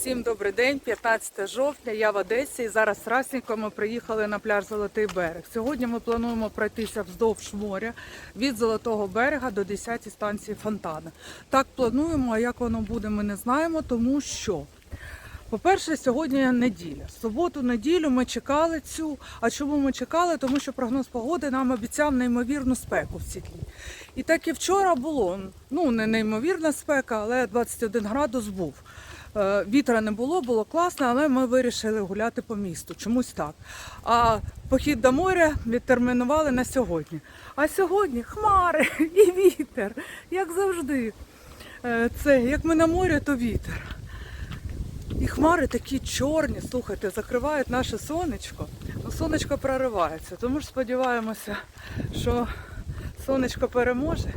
Всім добрий день, 15 жовтня. Я в Одесі і зараз расненько ми приїхали на пляж Золотий берег. Сьогодні ми плануємо пройтися вздовж моря від Золотого берега до 10 станції Фонтана. Так плануємо, а як воно буде, ми не знаємо, тому що. По-перше, сьогодні неділя. Суботу, неділю ми чекали цю. А чому ми чекали? Тому що прогноз погоди нам обіцяв неймовірну спеку в ці дні. І так і вчора було. Ну, не неймовірна спека, але 21 градус був. Е, Вітра не було, було класно, але ми вирішили гуляти по місту. Чомусь так. А похід до моря відтермінували на сьогодні. А сьогодні хмари і вітер, як завжди. Е, Це як ми на морі, то вітер. І хмари такі чорні, слухайте, закривають наше сонечко. Ну, сонечко проривається. Тому ж сподіваємося, що сонечко переможе,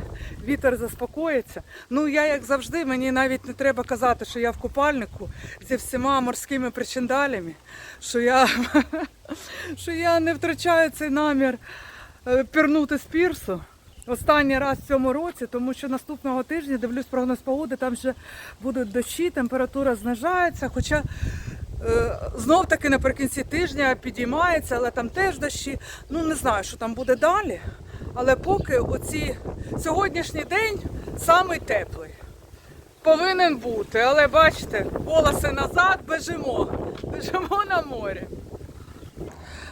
вітер заспокоїться. Ну, я, як завжди, мені навіть не треба казати, що я в купальнику зі всіма морськими причиндалями, що я, що я не втрачаю цей намір е, пірнути з пірсу. Останній раз в цьому році, тому що наступного тижня дивлюсь прогноз погоди, там вже будуть дощі, температура знижається. Хоча е, знов таки наприкінці тижня підіймається, але там теж дощі. Ну не знаю, що там буде далі. Але поки оці сьогоднішній день самий теплий. Повинен бути, але бачите, волоси назад, бежимо. Бежимо на морі.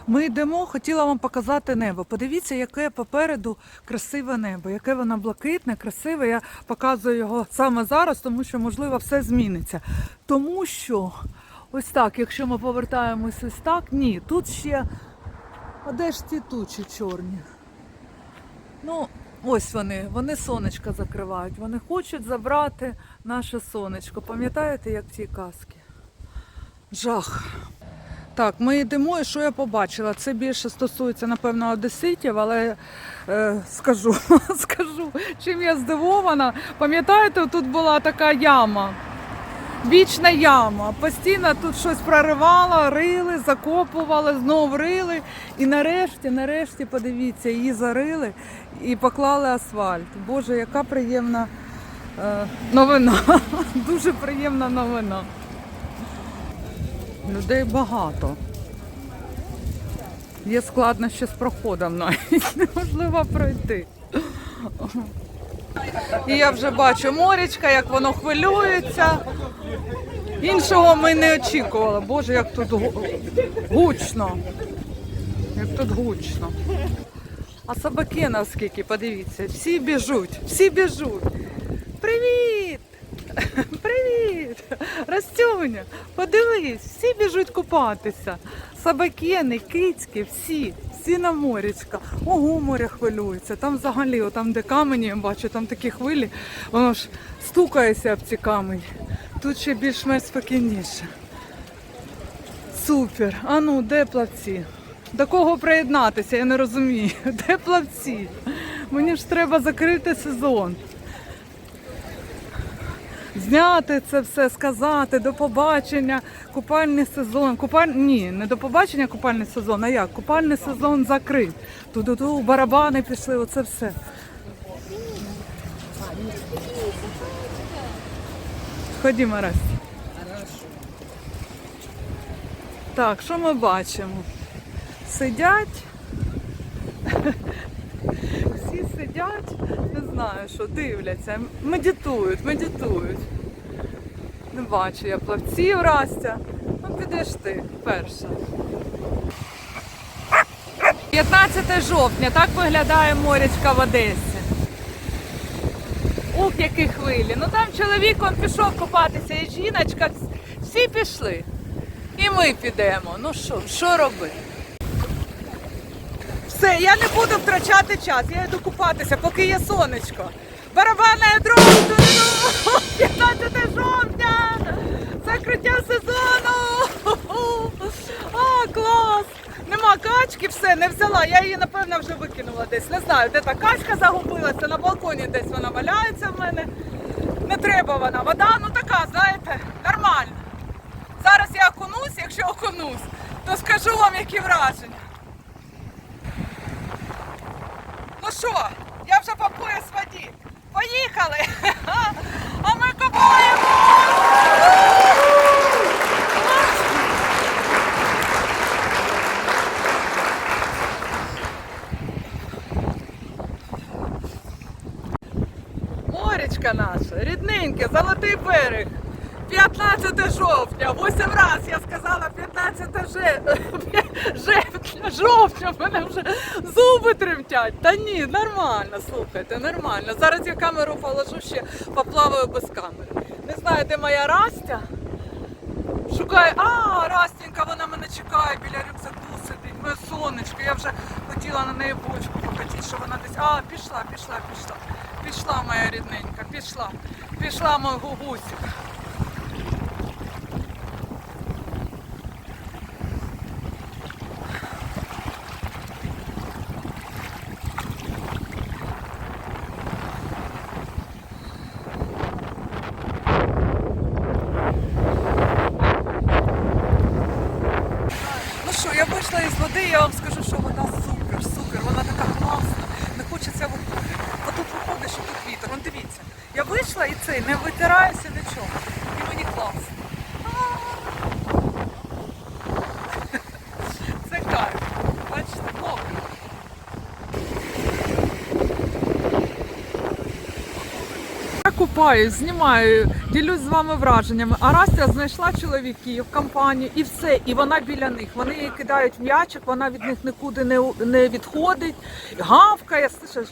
Ми йдемо, хотіла вам показати небо. Подивіться, яке попереду красиве небо, яке воно блакитне, красиве. Я показую його саме зараз, тому що, можливо, все зміниться. Тому що ось так, якщо ми повертаємось ось так, ні, тут ще. А де ж ті тучі чорні? Ну, ось вони, вони сонечко закривають. Вони хочуть забрати наше сонечко. Пам'ятаєте, як в казці? Жах. Так, ми йдемо, і що я побачила? Це більше стосується, напевно, одеситів, але е, скажу, скажу, чим я здивована. Пам'ятаєте, тут була така яма, вічна яма. Постійно тут щось проривало, рили, закопували, знов рили. І нарешті, нарешті, подивіться, її зарили і поклали асфальт. Боже, яка приємна е, новина. Дуже приємна новина. Людей багато. Є складнощі з проходом навіть неможливо пройти. І я вже бачу морячка, як воно хвилюється. Іншого ми не очікували. Боже, як тут гучно. Як тут гучно. А собаки наскільки, подивіться, всі біжуть, всі біжуть. Привіт! Привіт! Растюня, подивись, всі біжуть купатися. Собакени, кицьки, всі, всі на морячка. Ого, море хвилюється. Там взагалі, там де камені, я бачу, там такі хвилі, воно ж стукається об ці камені. Тут ще більш-менш спокійніше. Супер. А ну, де плавці? До кого приєднатися, я не розумію. Де плавці? Мені ж треба закрити сезон зняти це все, сказати, до побачення, купальний сезон. Купаль... Ні, не до побачення купальний сезон, а як? Купальний сезон закрит. Ту-ду-ду, барабани пішли, оце все. Ходімо, Расті. Так, що ми бачимо? Сидять. Всі сидять, не знаю, що дивляться, медитують, медитують. Не бачу я плавців Растя. Ну підеш ти перша. 15 жовтня, так виглядає морячка в Одесі. Ух, які хвилі. Ну там чоловік он пішов купатися, і жіночка, всі пішли. І ми підемо. Ну що, що робити? Я не буду втрачати час, я йду купатися, поки є сонечко. Барабанне дрон! 15 жовтня! Закриття сезону! А, клас! Нема качки, все, не взяла. Я її, напевно, вже викинула десь. Не знаю, де та качка загубилася, на балконі десь вона валяється в мене. Не треба вона. Вода, ну така, знаєте, нормальна. Зараз я окунусь, якщо окунусь, то скажу вам, які враження. що? Я вже по пояс воді. Поїхали! А ми купуємо! Моречка наша, рідненьке, золотий берег. 15 жовтня. 8 раз я сказала 15 же... же- жовтня. В мене вже зуби тремтять. Та ні, нормально, слухайте, нормально. Зараз я камеру положу ще поплаваю без камери. Не знаю, де моя Растя. Шукаю, а, Растінька, вона мене чекає біля рюкзаку сидить. Моє сонечко. Я вже хотіла на неї бочку покатити, що вона десь. А, пішла, пішла, пішла. Пішла моя рідненька, пішла. Пішла мой гугусик. Ну що, я вийшла із води, я вам скажу, що вода супер, супер, вона така класна, не хочеться виходити. А тут виходиш, і тут вітер. Вон дивіться, я вийшла і цей, не витираюся нічого. І мені класно. Це кайф. Бачите, мокро. Я купаюсь, знімаю, ділюсь з вами враженнями. А Растя знайшла чоловіків в компанію і все, і вона біля них. Вони їй кидають м'ячик, вона від них нікуди не, не відходить, гавкає. Слышиш?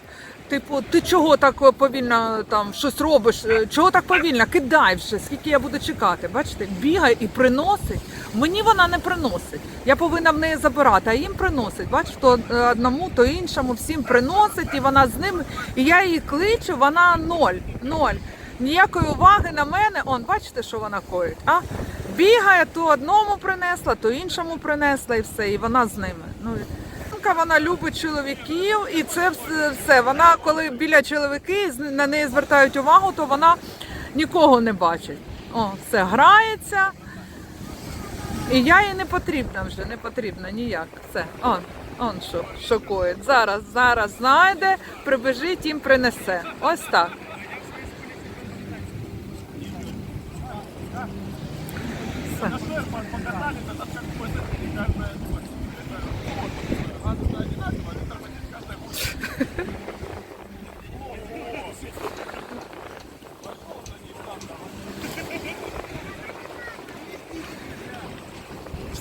Типу, ти чого так повільно там щось робиш? Е, Чого так повільно? Кидай вже, скільки я буду чекати. Бачите, бігає і приносить. Мені вона не приносить. Я повинна в неї забирати, а їм приносить. Бачиш, то одному, то іншому, всім приносить, і вона з ними. І я її кличу, вона ноль. Ноль. Ніякої уваги на мене. Он, бачите, що вона коїть? А? Бігає, то одному принесла, то іншому принесла і все. І вона з ними. Ну, Жінка, вона любить чоловіків, і це все. Вона, коли біля чоловіки на неї звертають увагу, то вона нікого не бачить. О, все грається. І я їй не потрібна вже, не потрібна ніяк. Все, он, он що, шокує. Зараз, зараз знайде, прибежить, їм принесе. Ось так. Все.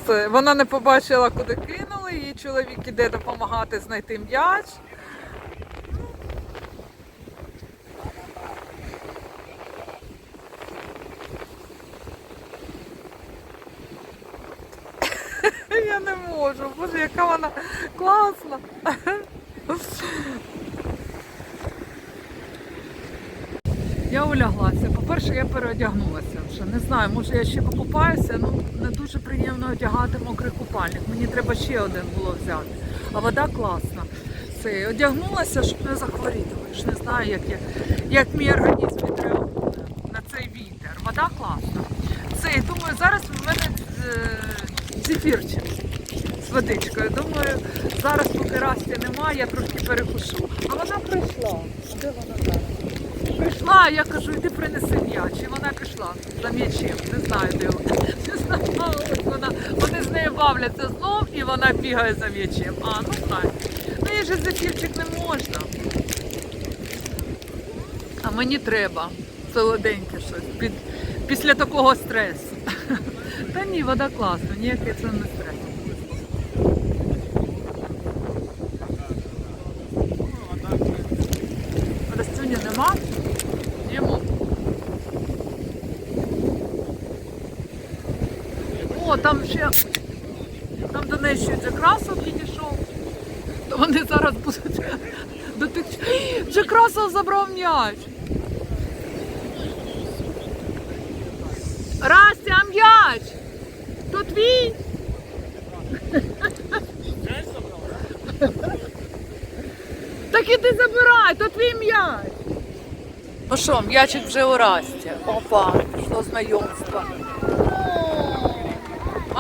Все. Вона не побачила, куди кинули, її чоловік іде допомагати знайти м'яч. Я не можу. Боже, яка вона класна. Я уляглася. По-перше, я переодягнулася вже. Не знаю, може я ще покупаюся, ну не дуже приємно одягати мокрий купальник. Мені треба ще один було взяти. А вода класна. Це одягнулася, щоб не захворіти. Ви ж не знаю, як, я, як мій організм відреагує на цей вітер. Вода класна. Це, думаю, зараз в мене е, зефірчик з водичкою. Думаю, зараз, поки Расті немає, я трошки перекушу. А вона прийшла. Де вона зараз? Прийшла, я кажу, іди принеси м'яч. І вона пішла за м'ячем. Не знаю, де вона. Не знаю, вона. Вони з нею бавляться знов і вона бігає за м'ячем. А, ну знаю. Ну їй же зефірчик не можна. А мені треба солоденьке щось під, після такого стресу. Та ні, вода класна, ніякий це не стрес. О, там ще там до неї ще Джекрасов підійшов. Вони зараз будуть до тих. Джекрасов забрав м'яч. Растя, м'яч! То твій? Так іди забирай, то твій м'яч. Ну що, м'ячик вже у Расті. Опа, пішло знайомство.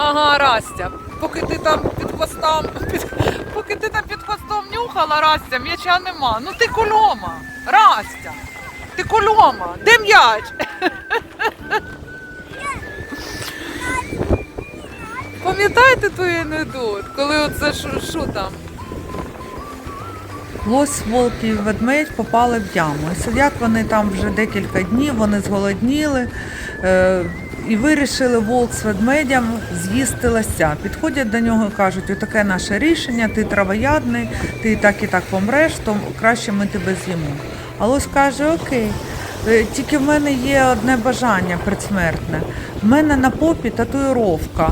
Ага, Растя. Поки ти там під хвостом, під, поки ти там під хвостом нюхала, Растя, м'яча нема. Ну ти кульома. Растя. Ти кульома. Де м'яч? Пам'ятаєте той анекдот, коли оце що там? Лось, волк і ведмедь попали в яму. І сидять вони там вже декілька днів, вони зголодніли е, і вирішили волк з ведмедям з'їсти лося. Підходять до нього і кажуть, отаке наше рішення, ти травоядний, ти так і так помреш, то краще ми тебе з'їмо. А лось каже, окей. Е, Тільки в мене є одне бажання предсмертне. В мене на попі татуїровка.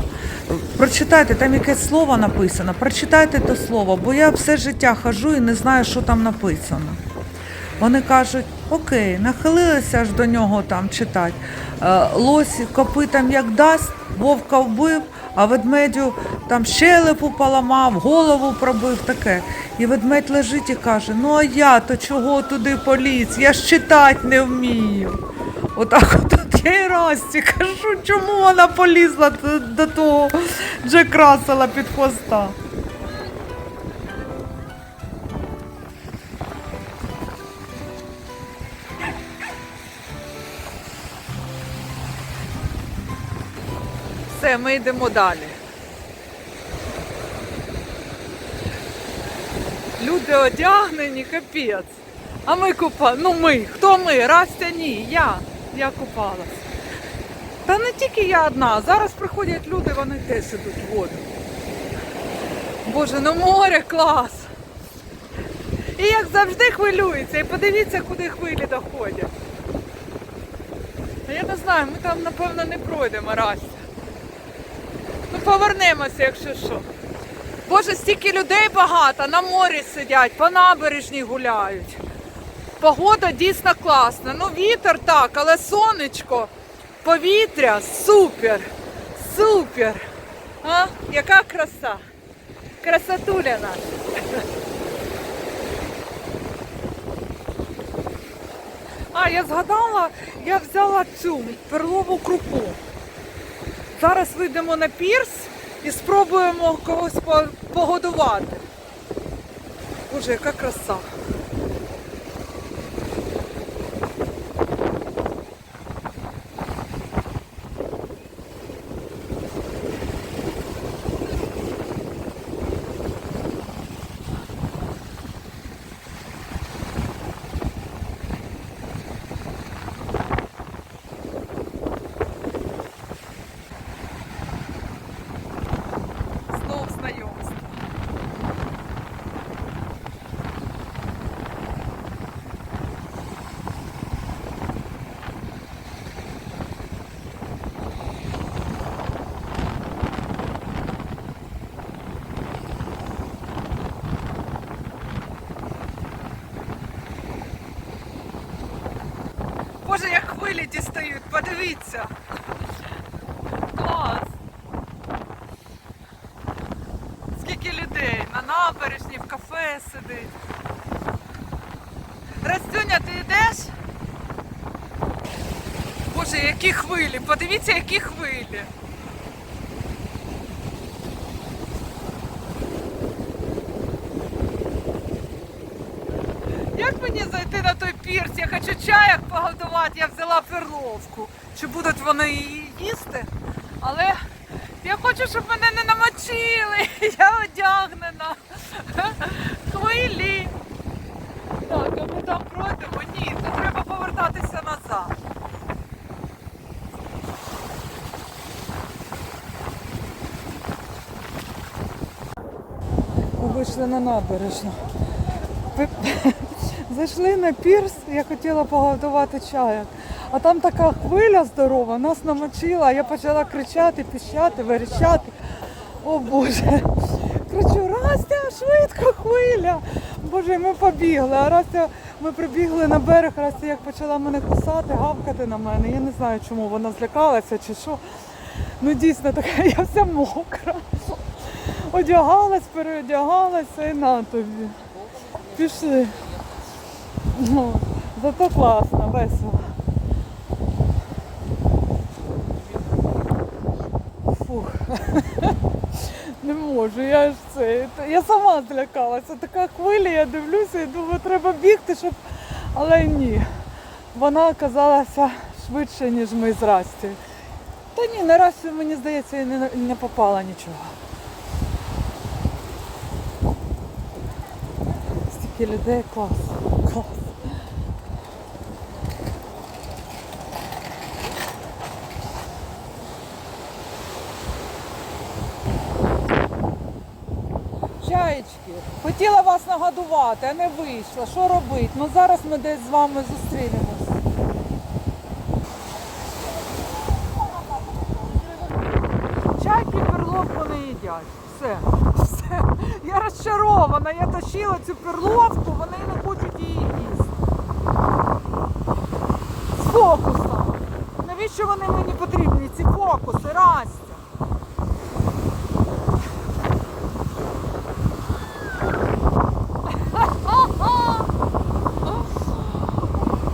Прочитайте, там якесь слово написано. Прочитайте те слово, бо я все життя хожу і не знаю, що там написано. Вони кажуть, окей, нахилилися аж до нього там читати. Е, Лось копитом як дасть, вовка вбив, а ведмедю там щелепу поламав, голову пробив таке. І ведмедь лежить і каже: Ну а я то чого туди поліз? Я ж читати не вмію. Отак от я і Расті кажу, чому вона полізла до того Джек Рассела під хвоста. Все, ми йдемо далі. Люди одягнені, капець. А ми купа... Ну ми. Хто ми? Растя ні. Я. Я купалась. Та не тільки я одна. Зараз приходять люди, вони теж ідуть в воду. Боже, ну море клас. І як завжди хвилюється. І подивіться, куди хвилі доходять. Я не знаю, ми там, напевно, не пройдемо Растя. Повернемося, якщо що. Боже, стільки людей багато, на морі сидять, по набережній гуляють. Погода дійсно класна. Ну, вітер так, але сонечко, повітря супер. Супер. А? Яка краса. Красотуля наша. А, я згадала, я взяла цю перлову крупу. Зараз вийдемо на пірс і спробуємо когось по- погодувати. Боже, яка краса. Знов знайомство. Боже, як хвилі дістають, подивіться. Клас. Скільки людей на набережні, в кафе сидить. Растюня, ти йдеш? Боже, які хвилі! Подивіться, які хвилі. Як мені зайти на той пірс? Я хочу чаяк погодувати, я взяла перловку. Чи будуть вони її їсти? Але я хочу, щоб мене не намочили. Я одягнена. Хвилі. Так, а ми там пройдемо? Ні, то треба повертатися назад. Вийшли на набережну. Зайшли на пірс, я хотіла погодувати чаяк. А там така хвиля здорова, нас намочила, я почала кричати, піщати, верещати. О Боже. Кричу, Растя, швидко хвиля. Боже, ми побігли. А Растя, ми прибігли на берег, Растя як почала мене кусати, гавкати на мене. Я не знаю, чому вона злякалася чи що. Ну дійсно така, я вся мокра. Одягалась, переодягалася і на тобі. Пішли. Ну, зато класно, весело. Фух. Не можу, я ж це. Я сама злякалася. Така хвиля, я дивлюся і думаю, треба бігти, щоб. Але ні. Вона оказалася швидше, ніж ми з Расті. Та ні, на Растю, мені здається, і не, не попала нічого. Стільки людей, клас. Клас. Чаєчки, хотіла вас нагодувати, а не вийшла. Що робити? Ну зараз ми десь з вами зустрінемось. Чайки перловку не їдять. Все. Все. Я розчарована. Я тащила цю перловку, вони не хочуть її їсти. З фокусом. Навіщо вони мені потрібні? Ці фокуси, Растя?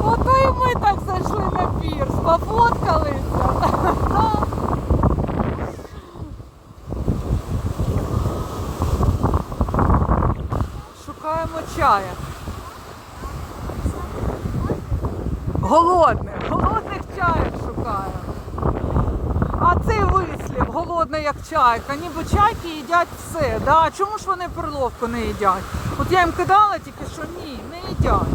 Ото і ми так зайшли на пірс, пофоткалися. Шукаємо. Голодних, голодних чаєк шукаємо. А цей вислів, голодний як чайка, ніби чайки їдять все. Да? Чому ж вони перловку не їдять? От я їм кидала тільки що ні, не їдять.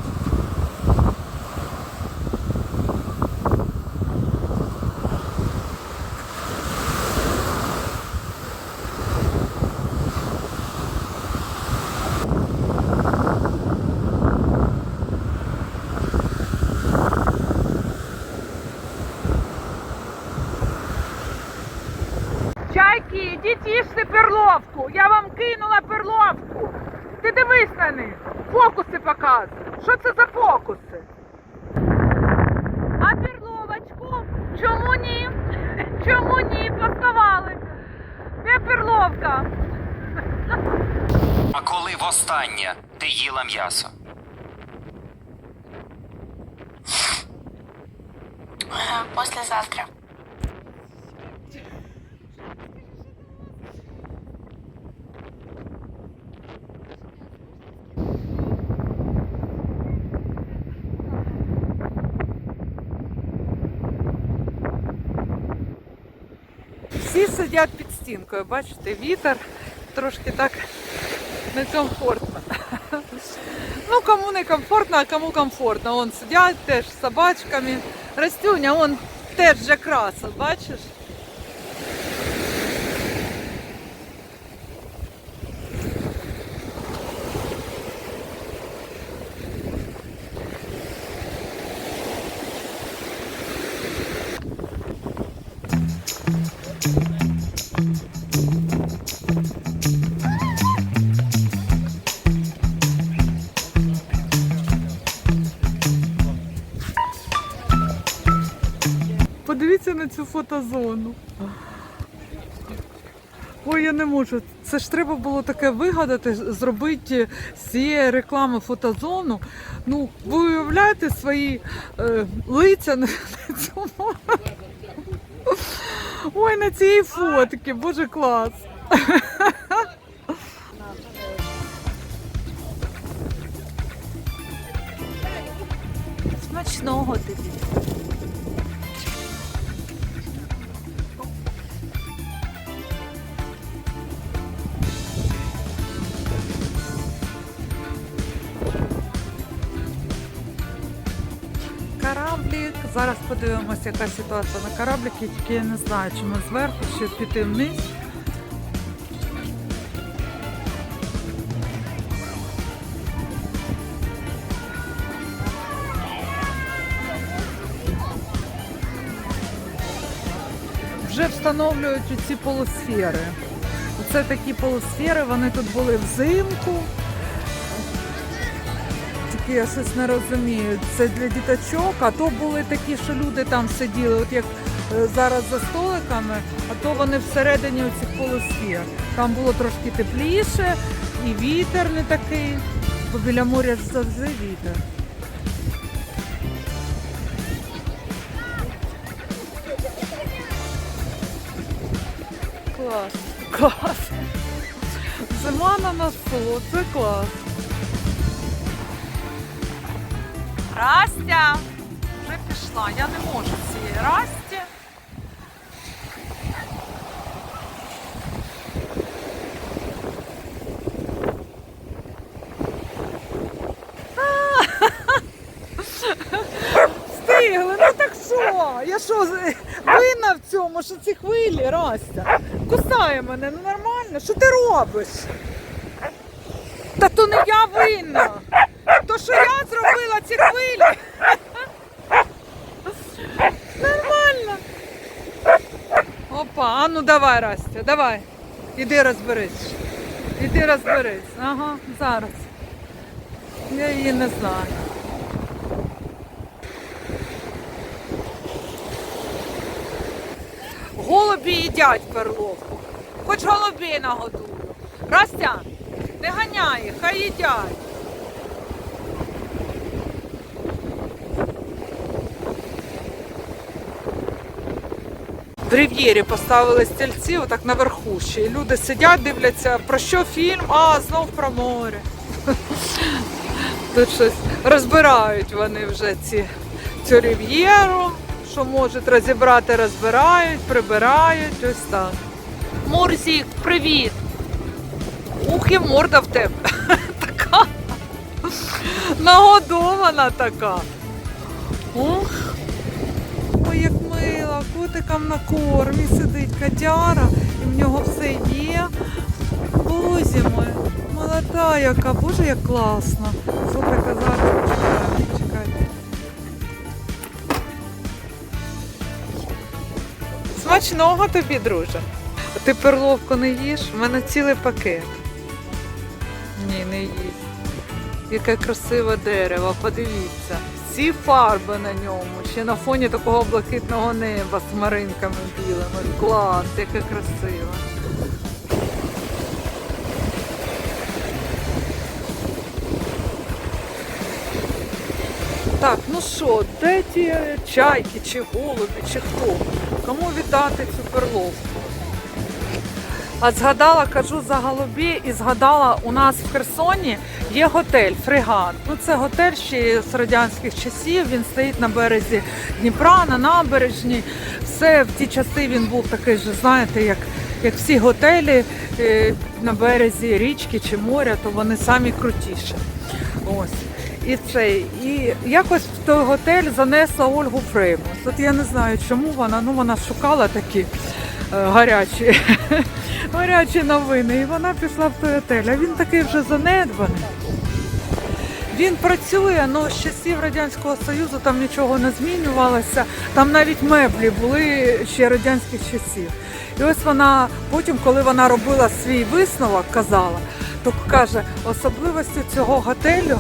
Чайки, ідіть їжте перловку. Я вам кинула перловку. Ти дивись на них. Фокуси показуй. Що це за фокуси? А перловочку? Чому ні? Чому ні? Поставали. Де перловка? А коли востаннє ти їла м'ясо? Ага, Послезавтра. Всі сидять під стінкою, бачите, вітер трошки так некомфортно. Ну, кому не комфортно, а кому комфортно. Вон сидять теж з собачками. Растюня, он теж же краса, бачиш? Фотозону. Ой, я не можу. Це ж треба було таке вигадати, зробити з цієї реклами фотозону. Ну, ви уявляєте свої е, лиця на, цьому. Ой, на цій фотки, боже клас. Смачного тобі. Зараз подивимося, яка ситуація на корабліки, тільки я не знаю, чи ми зверху, чи піти вниз. Вже встановлюють ці полусфери. Оце такі полусфери, вони тут були взимку. Тільки я щось не розумію. Це для діточок, а то були такі, що люди там сиділи, от як е, зараз за столиками, а то вони всередині оцих полусфер. Там було трошки тепліше і вітер не такий, бо біля моря ж завжди вітер. Клас. Клас. Зима на носу, це клас. Растя вже пішла. Я не можу цієї Расті. Встигли, ну так що? Я що, винна в цьому, що ці хвилі, Растя? Кусає мене, ну нормально, що ти робиш? Та то не я винна ці хвилі? Нормально. Опа, а ну давай, Растя, давай. Іди розберись. Іди розберись. Ага, зараз. Я її не знаю. Голубі їдять перловку. Хоч голубі нагодую. Растя, не ганяй, хай їдять. В Рів'єрі поставили стільці, отак наверху ще. І люди сидять, дивляться, про що фільм? А, знов про море. Тут щось розбирають вони вже ці, цю рів'єру, що можуть розібрати, розбирають, прибирають, ось так. Мурзік, привіт! Ух, і морда в тебе. така. Нагодована така. Ух. Котикам на кормі сидить котяра, і в нього все є. Бозі мой, молода яка, боже, як класно. Слухайте, зараз чекайте. Смачного тобі, друже. Ти перловку не їш? У мене цілий пакет. Ні, не їсть. Яке красиве дерево, подивіться. Всі фарби на ньому, ще на фоні такого блакитного неба з хмаринками білими. Клас, яке красиве. Так, ну що, де ті чайки, чи голуби, чи хто? Кому віддати цю перловку? А згадала, кажу за голубі і згадала, у нас в Херсоні є готель Фрегат. Ну це готель ще з радянських часів. Він стоїть на березі Дніпра, на набережні. Все в ті часи він був такий же, знаєте, як, як всі готелі е, на березі річки чи моря, то вони самі крутіші. Ось. І це, і якось в той готель занесла Ольгу Фреймус. От я не знаю, чому вона, ну вона шукала такі гарячі, гарячі новини. І вона пішла в той готель. А він такий вже занедбаний. Він працює, але з часів Радянського Союзу там нічого не змінювалося. Там навіть меблі були ще радянських часів. І ось вона потім, коли вона робила свій висновок, казала, то каже, особливістю цього готелю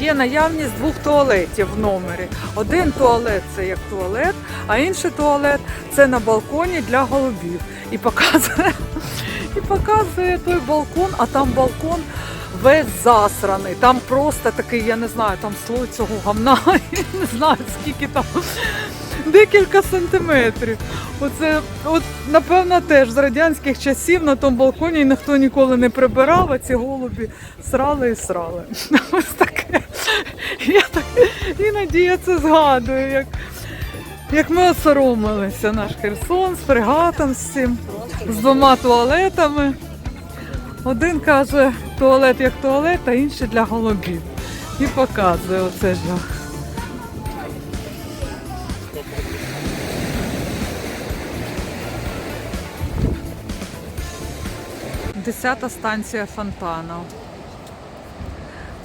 є наявність двох туалетів в номері. Один туалет це як туалет, а інший туалет це на балконі для голубів. І показує, і показує той балкон, а там балкон весь засраний. Там просто такий, я не знаю, там слой цього гамна, я не знаю скільки там. Декілька сантиметрів. Оце, от, напевно, теж з радянських часів на тому балконі ніхто ніколи не прибирав, а ці голубі срали і срали. Ось таке. Я так іноді я це згадую, як, як ми осоромилися наш Херсон з фрегатом з цим, з двома туалетами. Один каже, туалет як туалет, а інший для голубів. І показує оце жах. Десята станція фонтану.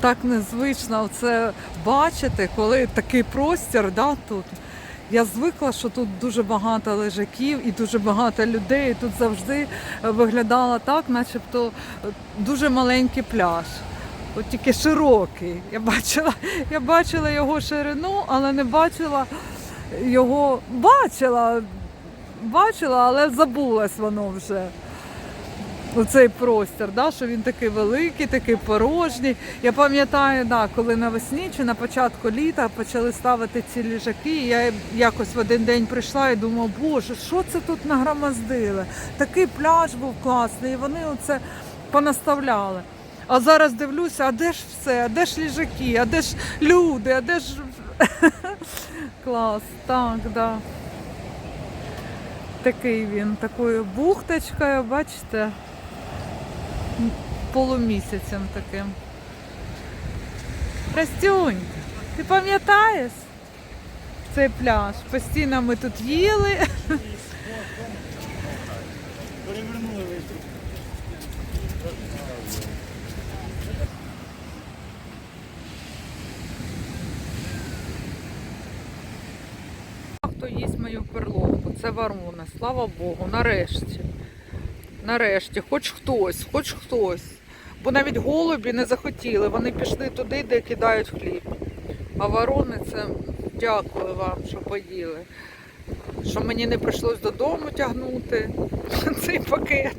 Так незвично це бачити, коли такий простір да, тут. Я звикла, що тут дуже багато лежаків і дуже багато людей. І тут завжди е, виглядало так, начебто е, дуже маленький пляж. От тільки широкий. Я бачила, я бачила його ширину, але не бачила його. Бачила, бачила, але забулась воно вже. Оцей простір, да, що він такий великий, такий порожній. Я пам'ятаю, да, коли навесні чи на початку літа почали ставити ці ліжаки. Я якось в один день прийшла і думала, боже, що це тут нагромоздили? Такий пляж був класний, і вони оце понаставляли. А зараз дивлюся, а де ж все, а де ж ліжаки, а де ж люди, а де ж. Клас, так, да. Такий він, такою бухточкою, бачите, полумісяцем таким. Растюнь, ти пам'ятаєш? цей пляж. Постійно ми тут їли. Хто їсть мою перловку? Це ворона. Слава Богу, нарешті. Нарешті, хоч хтось, хоч хтось. Бо навіть голубі не захотіли, вони пішли туди, де кидають хліб. А ворони це дякую вам, що поїли. Що мені не прийшлось додому тягнути цей пакет.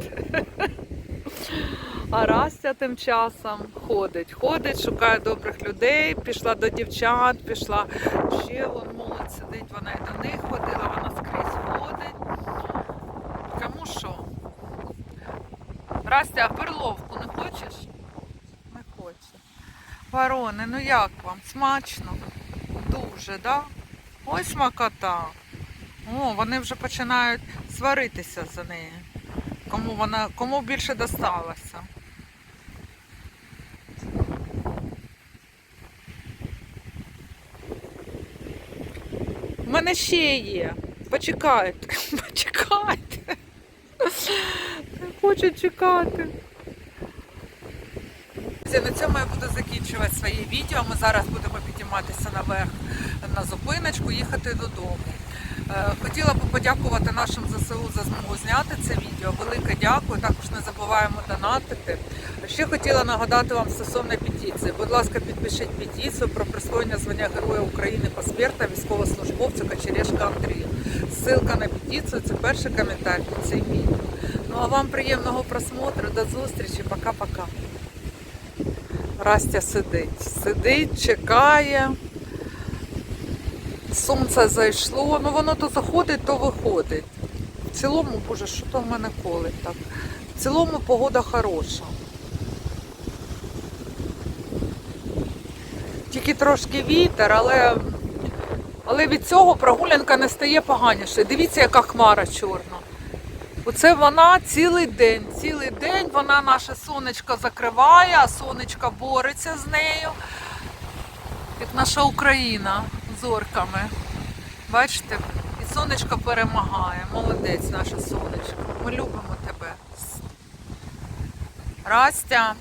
А Растя тим часом ходить, ходить, шукає добрих людей, пішла до дівчат, пішла ще вон молодь сидить, вона і до них ходила, вона скрізь ходить. Кому що? Растя, а перловку не хочеш? Не хоче. Ворони, ну як вам? Смачно? Дуже, да? Ой, смакота. О, вони вже починають сваритися за неї. Кому вона, кому більше досталося. У мене ще є. Почекайте, почекайте. Не хочу чекати. На цьому я буду закінчувати своє відео. Ми зараз будемо підійматися наверх на зупиночку, їхати додому. Е, Хотіла би подякувати нашим ЗСУ за змогу зняти це відео. Велике дякую. Також не забуваємо донатити. Ще хотіла нагадати вам стосовно петиції. Будь ласка, підпишіть петицію про присвоєння звання Героя України посмертно військовослужбовцю Кочерєшка Андрію. Ссылка на петицію це перший коментар під цим відео. А вам приємного просмотру. До зустрічі. Пока-пока. Растя сидить. Сидить, чекає. Сонце зайшло. Ну воно то заходить, то виходить. В цілому, боже, що то в мене колить так. В цілому погода хороша. Тільки трошки вітер, але, але від цього прогулянка не стає поганіше. Дивіться, яка хмара чорна. Оце вона цілий день. Цілий день вона наше сонечко закриває, а сонечко бореться з нею. Як наша Україна зорками. Бачите? І сонечко перемагає. Молодець наше сонечко. Ми любимо тебе. Растя.